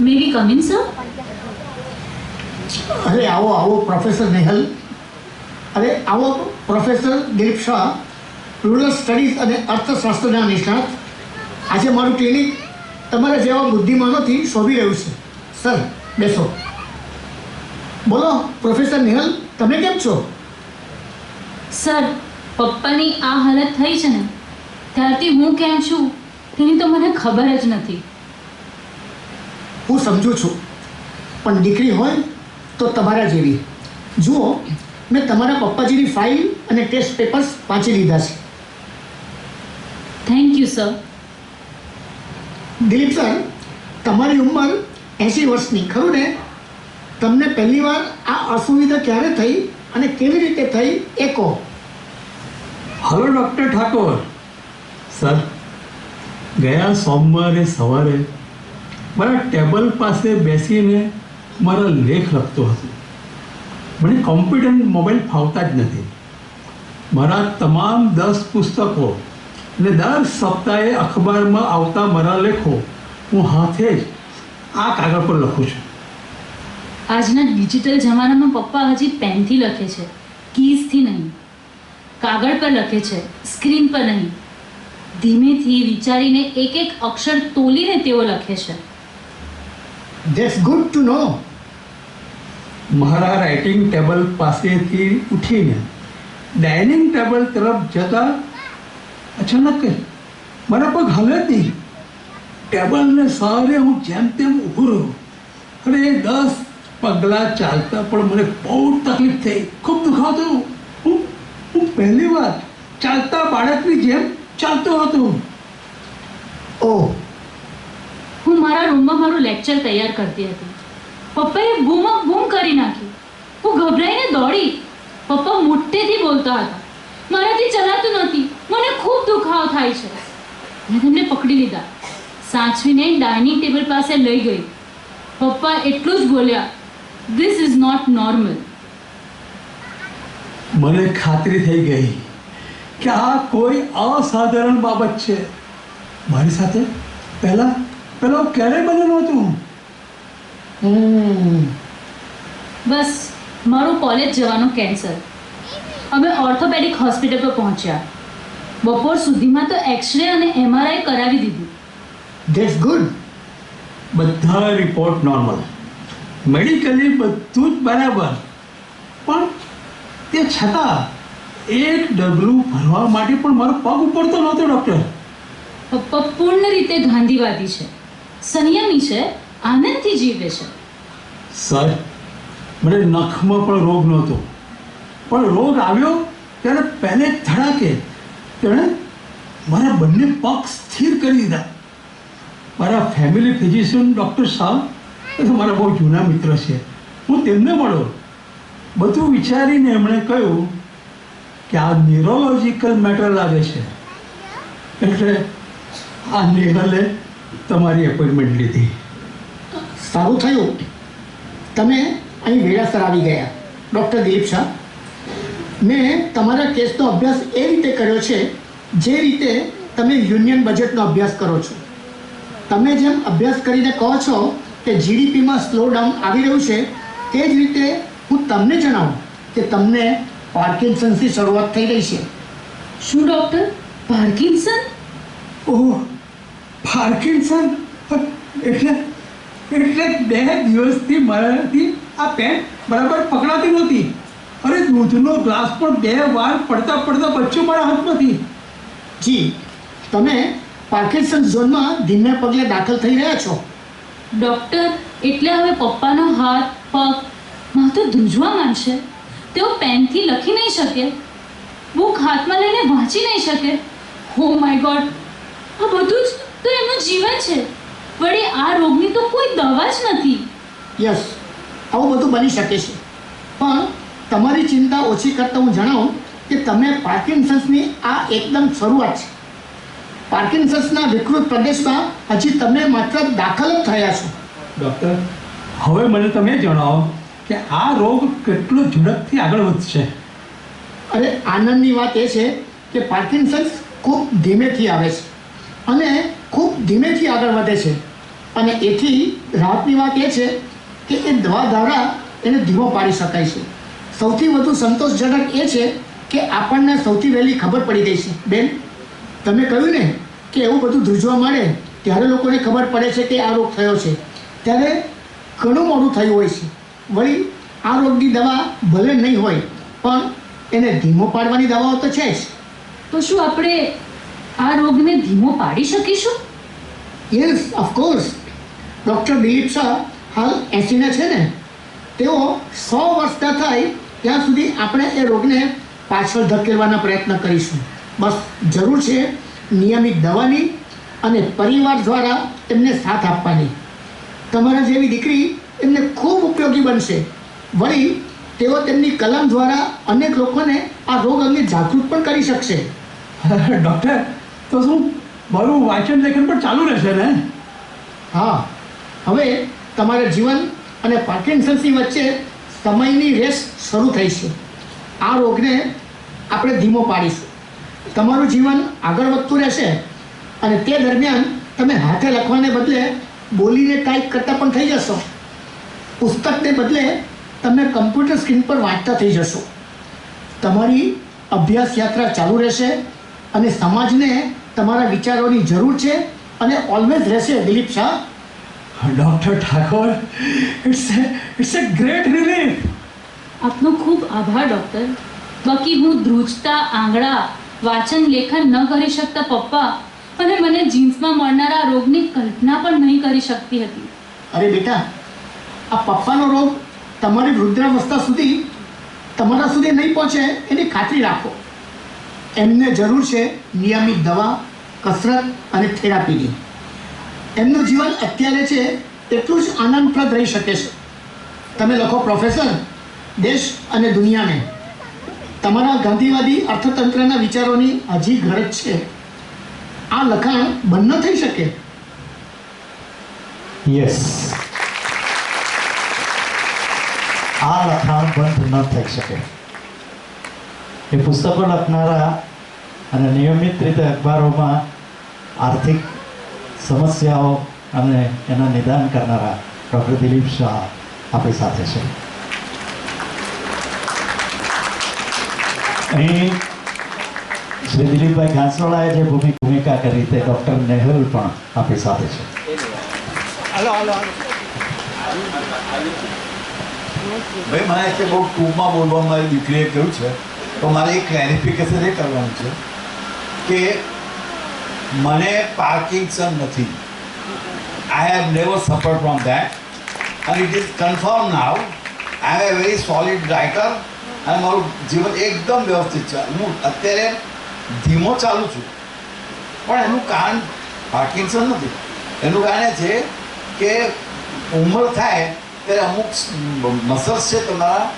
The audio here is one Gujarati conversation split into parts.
મે બી કમ સર અરે આવો આવો પ્રોફેસર નેહલ. અરે આવો professor Dilip Shah rural studies અને અર્થશાસ્ત્રના નિષ્ણાત. આજે મારું ક્લિનિક તમારા જેવા બુદ્ધિમાનોથી શોભી રહ્યું છે. સર બેસો. બોલો પ્રોફેસર નેહલ તમે કેમ છો? સર પપ્પાની આ હાલત થઈ છે ને. ત્યારથી હું કેમ છું તેની તો મને ખબર જ નથી. હું સમજુ છું. પણ દીકરી હોય તો તમારા જેવી. જુઓ મેં તમારા પપ્પાજીની ફાઇલ અને ટેસ્ટ પેપર્સ વાંચી લીધા છે. Thank you sir Dilip sir તમારી ઉંમર એંશી વર્ષની ખરું ને? તમને પહેલીવાર આ અસુવિધા ક્યારે થઈ અને કેવી રીતે થઈ એ કહો. હલો ડૉક્ટર ઠાકોર સર ગયા સોમવારે સવારે મારા ટેબલ પાસે બેસીને મારા લેખ લખતો હતો. મને કોમ્પ્યુટર મોબાઈલ ફાવતા જ નથી. મારા તમામ દસ પુસ્તકો અને દર સપ્તાહે અખબારમાં આવતા મારા લેખો હું હાથે જ આ કાગળ પર લખું છું. આજના ડિજિટલ જમાનામાં પપ્પા હજી પેનથી લખે છે, કીઝથી નહીં. કાગળ પર લખે છે, સ્ક્રીન પર નહીં. ધીમેથી વિચારીને એક એક અક્ષર તોલીને તેઓ લખે છે. ધેટ્સ ગુડ ટુ નો મારા રાઇટિંગ ટેબલ પાસેથી ઉઠીને ડાઇનિંગ ટેબલ તરફ જતા અચાનક મારા પગ હલે નહીં ટેબલને સહારે હું જેમ તેમ ઊભો રહ્યો એ દસ પગલાં ચાલતા પણ મને બહુ તકલીફ થઈ. ખૂબ દુખાતું. હું હું પહેલી વાર ચાલતા બાળકની જેમ ચાલતો હતો. ઓહ મારા રૂમમાં મારું લેક્ચર તૈયાર કરતી હતી. પપ્પાએ બૂમ બૂમ કરી નાખી હું ગભરાઈને દોડી. પપ્પા મોટેથી બોલતા હતા. મારાથી ચલાતું નથી. મને ખૂબ દુખાવો થાય છે. મેં તેમને પકડી લીધા. સાચવીને ડાઇનિંગ ટેબલ પાસે લઈ ગઈ. પપ્પા એટલું જ બોલ્યા ધીસ ઇઝ નોટ નોર્મલ મને ખાતરી થઈ ગઈ કે આ કોઈ અસાધારણ બાબત છે. મારી સાથે પહેલાં પહેલાં ક્યારેય બન્યું નહોતું બસ મારું કોલેજ જવાનું કેન્સલ. અમે ઓર્થોપેડિક હોસ્પિટલ પર પહોંચ્યા. બપોર સુધીમાં તો એક્સરે અને એમઆરઆઈ કરાવી દીધું. ધેટ્સ ગુડ બધા રિપોર્ટ નોર્મલ મેડિકલી બધું જ બરાબર. પણ તે છતાં એક ડબલું ભરવા માટે પણ મારો પગ ઉપડતો નહોતો ડૉક્ટર પૂર્ણ રીતે ગાંધીવાદી છે. સંયમી છે, આનંદથી જીવે છે. સર, મને નખમાં પણ રોગ નહોતો. પણ રોગ આવ્યો ત્યારે પહેલે ધડાકે. તેણે મારા બંને પગ સ્થિર કરી દીધા. મારા ફેમિલી ફિઝિશિયન ડૉક્ટર શાહ એ મારા બહુ જૂના મિત્ર છે. હું તેમને મળ્યો. બધું વિચારીને એમણે કહ્યું કે આ ન્યુરોલોજિકલ મેટર લાગે છે. એટલે આ નેહલે તમારી એપોઇન્ટમેન્ટ લીધી. સારું થયું. તમે અહીં વેળાસર આવી ગયા. ડૉક્ટર દિલીપ શાહ મેં તમારા કેસનો અભ્યાસ એ રીતે કર્યો છે જે રીતે તમે યુનિયન બજેટનો અભ્યાસ કરો છો. તમે જેમ અભ્યાસ કરીને કહો છો કે જીડીપીમાં સ્લો ડાઉન આવી રહ્યું છે તે જ રીતે હું તમને જણાવું કે તમને પાર્કિન્સન્સની શરૂઆત થઈ રહી છે. શું ડૉક્ટર? પાર્કિન્સન ઓહ પાર્કિન્સન? એટલે એટલે બે દિવસથી મારાથી આ પેન બરાબર પકડાતી નહોતી. અરે દૂધનો ગ્લાસ પણ બે વાર પડતા પડતા બચ્ચું મારા હાથમાંથી. જી તમે પાર્કિન્સન ઝોનમાં ધીમે પગલે દાખલ થઈ રહ્યા છો. ડૉક્ટર એટલે હવે પપ્પાનો હાથ પગ માથું ધ્રુજવા માંડશે. તેઓ પેનથી લખી નહીં શકે. બુક હાથમાં લઈને વાંચી નહીં શકે. હો માય ગોડ આ બધું જ તો એમનું જીવન છે. વળી આ રોગની તો કોઈ દવા જ નથી. યસ આવું બધું બની શકે છે. પણ તમારી ચિંતા ઓછી કરતાં હું જણાવું કે તમે પાર્કિન્સન્સની આ એકદમ શરૂઆત છે. પાર્કિન્સન્સના વિકૃત પ્રદેશમાં હજી તમે માત્ર દાખલ જ થયા છો. ડૉક્ટર હવે મને તમે જણાવો કે આ રોગ કેટલો ઝડપથી આગળ વધશે? અરે આનંદની વાત એ છે કે પાર્કિન્સન્સ ખૂબ ધીમેથી આવે છે. અને ખૂબ ધીમેથી આગળ વધે છે. અને એથી રાહતની વાત એ છે કે એ દવા દ્વારા એને ધીમો પાડી શકાય છે. સૌથી વધુ સંતોષજનક એ છે કે આપણને સૌથી વહેલી ખબર પડી ગઈ છે. બેન, તમે કહ્યું ને કે એવું બધું ધ્રુજવા માંડે ત્યારે લોકોને ખબર પડે છે કે આ રોગ થયો છે. ત્યારે ઘણું મોડું થયું હોય છે. વળી આ રોગની દવા ભલે નહીં હોય, પણ એને ધીમો પાડવાની દવાઓ તો છે જ. તો શું આપણે આ રોગને ધીમો પાડી શકીશું? Yes of course doctor Dilip Shah હાલ એંસીના છે ને તેઓ સો વર્ષના થાય ત્યાં સુધી આપણે એ રોગને પાછળ ધકેલવાના પ્રયત્ન કરીશું. બસ જરૂર છે નિયમિત દવાની અને પરિવાર દ્વારા તેમને સાથ આપવાની. તમારા જેવી દીકરી એમને ખૂબ ઉપયોગી બનશે. વળી તેઓ તેમની કલમ દ્વારા અનેક લોકોને આ રોગ અંગે જાગૃત પણ કરી શકશે. ડૉક્ટર તો શું? મારું વાંચન લેખન પણ ચાલુ રહેશે ને? હા. હવે તમારા જીવન અને પાર્કિન્સન્સની વચ્ચે સમયની રેસ શરૂ થઈ છે. આ રોગને આપણે ધીમો પાડીશું. તમારું જીવન આગળ વધતું રહેશે અને તે દરમિયાન તમે હાથે લખવાને બદલે બોલીને ટાઈપ કરતા પણ થઈ જશો. પુસ્તકને બદલે તમે કમ્પ્યુટર સ્ક્રીન પર વાંચતા થઈ જશો. તમારી અભ્યાસ યાત્રા ચાલુ રહેશે અને સમાજને તમારા વિચારોની જરૂર છે અને ઓલવેઝ રહેશે Dilip Shah. Doctor Thakor it's it's a great relief આપનો ખૂબ આભાર ડૉક્ટર બાકી હું ધ્રુજતા આંગળા વાંચન લેખન ન કરી શકતા પપ્પા અને મને જીન્સમાં મળનારા રોગની કલ્પના પણ નહીં કરી શકતી હતી. અરે બેટા આ પપ્પાનો રોગ તમારી વૃદ્ધાવસ્થા સુધી તમારા સુધી નહીં પહોંચે એની ખાતરી રાખો. એમને જરૂર છે નિયમિત દવા કસરત અને થેરાપીની. એમનું જીવન અત્યારે છે એટલું જ આનંદપ્રદ રહી શકે છે. તમે લખો, પ્રોફેસર, દેશ અને દુનિયાને. તમારા ગાંધીવાદી અર્થતંત્રના વિચારોની હજી ગરજ છે. આ લખાણ બંધ થઈ શકે? યસ આ લખાણ બંધ ન થઈ શકે. એ પુસ્તકો લખનારા અને નિયમિત રીતે અખબારોમાં આર્થિક સમસ્યાઓ અને એના નિદાન કરનારા ડૉક્ટર દિલીપ શાહ આપણી સાથે છે. અહીં શ્રી દિલીપભાઈ ઘાસવાળાએ જે ભૂમિ ભૂમિકા કરી તે ડૉક્ટર નેહલ પણ આપણી સાથે છે. ભાઈ મને કે બહુ ટૂંકમાં બોલવામાં મારી દીકરીએ કહ્યું છે તો મારે એક ક્લેરિફિકેશન એ કરવાનું છે. કે મને પાર્કિંગસન નથી. I have never suffer from that અને it is confirm now I am a very solid writer અને મારું જીવન એકદમ વ્યવસ્થિત છે. હું અત્યારે ધીમો ચાલું છું. પણ એનું કારણ પાર્કિન્સન નથી. એનું કારણ એ છે કે ઉંમર થાય ત્યારે અમુક મસલ્સ છે તમારા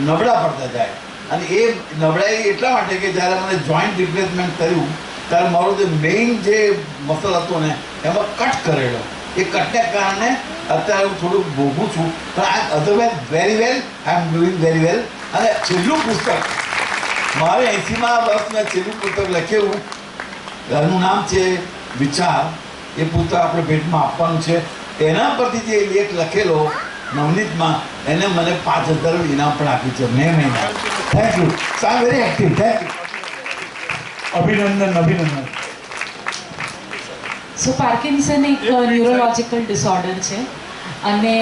નબળા પડતા જાય. અને એ નબળાઈ એટલા માટે કે જ્યારે મને જોઈન્ટ રિપ્લેસમેન્ટ કર્યું, ત્યારે મારું જે મેઇન જે મસલ હતો ને, એમાં કટ કરેલો. એ કટને કારણે અત્યારે હું થોડુંક ભોગું છું. પણ I otherwise very well I am doing very well અને છેલ્લું પુસ્તક, મારે એંસીમાં વર્ષ મેં છેલ્લું પુસ્તક લખેલું એનું નામ છે વિચાર. એ પુસ્તક આપણે ભેટમાં આપવાનું છે. એના પરથી જે લેખ લખેલો નવનીતમાં એને મને પાંચ હજાર ઇનામ પણ આપ્યું છે મે મહિના થેન્ક યુ સા વેરી એક્ટિવ થેન્ક યુ અભિનંદન અભિનંદન. સો પાર્કિન્સન એક ન્યુરોલોજિકલ ડિસઓર્ડર છે. અને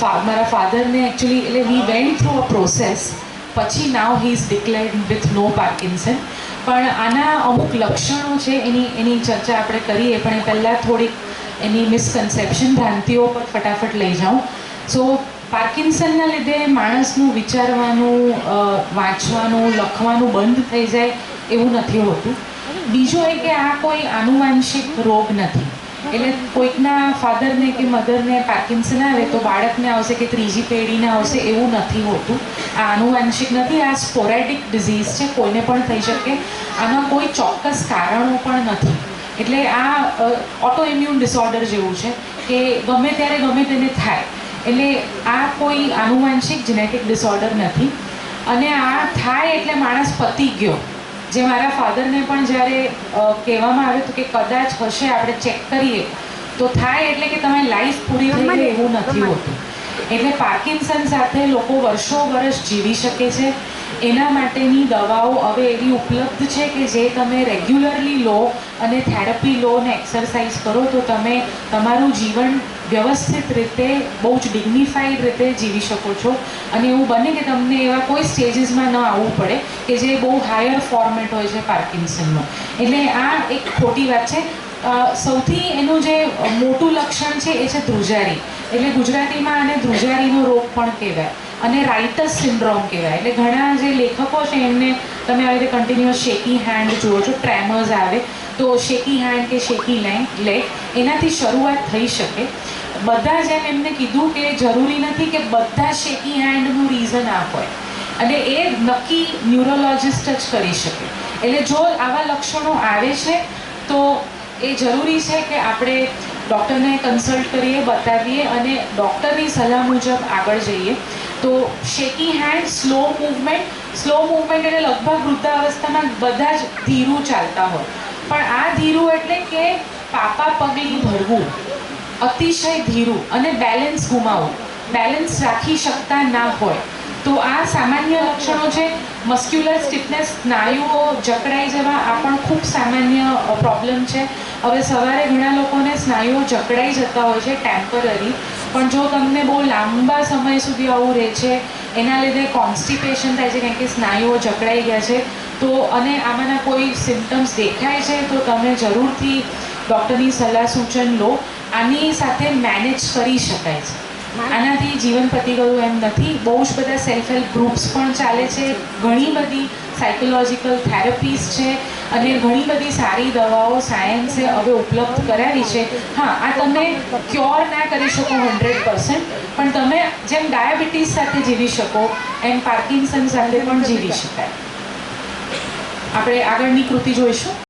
મારા ફાધરને એકચ્યુઅલી એટલે he went through a process પછી now he is declared with no Parkinson પણ આના અમુક લક્ષણો છે એની એની ચર્ચા આપણે કરીએ પણ એ પહેલાં થોડીક એની મિસકન્સેપ્શન ભ્રાંતિઓ પર ફટાફટ લઈ જાઉં. સો પાર્કિન્સનના લીધે માણસનું વિચારવાનું વાંચવાનું, લખવાનું બંધ થઈ જાય એવું નથી હોતું. બીજું એ કે આ કોઈ આનુવાંશિક રોગ નથી. એટલે કોઈકના ફાધરને કે મધરને પાર્કિન્સન આવે તો બાળકને આવશે કે ત્રીજી પેઢીને આવશે એવું નથી હોતું. આ આનુવાંશિક નથી, આ સ્પોરેટિક ડિઝીઝ છે, કોઈને પણ થઈ શકે. આના કોઈ ચોક્કસ કારણો પણ નથી. એટલે આ ઓટો ઇમ્યુન ડિસઓર્ડર જેવું છે કે ગમે ત્યારે ગમે તેને થાય. એટલે આ કોઈ આનુવાંશિક જેનેટિક ડિસઓર્ડર નથી. અને આ થાય એટલે માણસ પતી ગયો. જે મારા ફાધરને પણ જ્યારે કહેવામાં આવ્યું હતું કે કદાચ હશે આપણે ચેક કરીએ. તો થાય એટલે કે તમે લાઈફ પૂરી થઈ ગઈ એવું નથી હોતું. એટલે પાર્કિન્સન સાથે લોકો વર્ષો વર્ષ જીવી શકે છે. એના માટેની દવાઓ હવે એવી ઉપલબ્ધ છે કે જે તમે રેગ્યુલરલી લો અને થેરપી લો ને એક્સરસાઇઝ કરો, તો તમે તમારું જીવન વ્યવસ્થિત રીતે, બહુ જ ડિગ્નિફાઈડ રીતે જીવી શકો છો. અને એવું બને કે તમને એવા કોઈ સ્ટેજીસમાં ન આવવું પડે કે જે બહુ હાયર ફોર્મેટ હોય છે પાર્કિન્સનનો એટલે આ એક ખોટી વાત છે. સૌથી એનું જે મોટું લક્ષણ છે એ છે ધ્રુજારી. એટલે ગુજરાતીમાં આને ધ્રુજારીનો રોગ પણ કહેવાય. અને રાઇટસ સિન્ડ્રોમ કહેવાય. એટલે ઘણા જે લેખકો છે એમને તમે આવી રીતે કન્ટિન્યુઅસ શેકી હેન્ડ જુઓ છો ટ્રેમર્સ આવે, તો શેકી હેન્ડ કે શેકી લેન્ડ લેગ એનાથી શરૂઆત થઈ શકે. બધા જેમ એમને કીધું કે જરૂરી નથી કે બધા શેકી હેન્ડનું રીઝન આ હોય. અને એ નક્કી ન્યુરોલોજિસ્ટ જ કરી શકે. એટલે જો આવા લક્ષણો આવે છે, તો એ જરૂરી છે કે આપણે ડૉક્ટરને કન્સલ્ટ કરીએ, બતાવીએ અને ડૉક્ટરની સલાહ મુજબ આગળ જઈએ. તો shaky hand slow movement slow movement એટલે લગભગ વૃદ્ધાવસ્થામાં બધા જ ધીરું ચાલતા હોય. પણ આ ધીરું એટલે કે પાપા પગલી ભરવું, અતિશય ધીરું અને બેલેન્સ ગુમાવવું. બેલેન્સ રાખી શકતા ના હોય. તો આ સામાન્ય લક્ષણો છે. મસ્ક્યુલર સ્ટીફનેસ સ્નાયુઓ જકડાઈ જવા આ પણ ખૂબ સામાન્ય પ્રોબ્લેમ છે. હવે સવારે ઘણા લોકોને સ્નાયુઓ જકડાઈ જતા હોય છે ટેમ્પરરી પણ જો તમને બહુ લાંબા સમય સુધી આવું રહે છે, એના લીધે કોન્સ્ટિપેશન થાય છે, કારણ કે સ્નાયુઓ જકડાઈ ગયા છે, તો અને આમાંના કોઈ સિમ્ટમ્સ દેખાય છે, તો તમે જરૂરથી ડૉક્ટરની સલાહ સૂચન લો. આની સાથે મેનેજ કરી શકાય છે. આનાથી જીવન પતી ગયું એમ નથી. બહુ જ બધા સેલ્ફ હેલ્પ ગ્રુપ્સ પણ ચાલે છે. ઘણી બધી સાયકોલોજીકલ થેરપીઝ છે અને ઘણી બધી સારી દવાઓ સાયન્સે હવે ઉપલબ્ધ કરાવી છે. હા, આ તમે ક્યોર ના કરી શકો હંડ્રેડ પર્સન્ટ પણ તમે જેમ ડાયાબિટીસ સાથે જીવી શકો, એમ પાર્કિન્સન સાથે પણ જીવી શકાય. આપણે આગળની કૃતિ જોઈશું.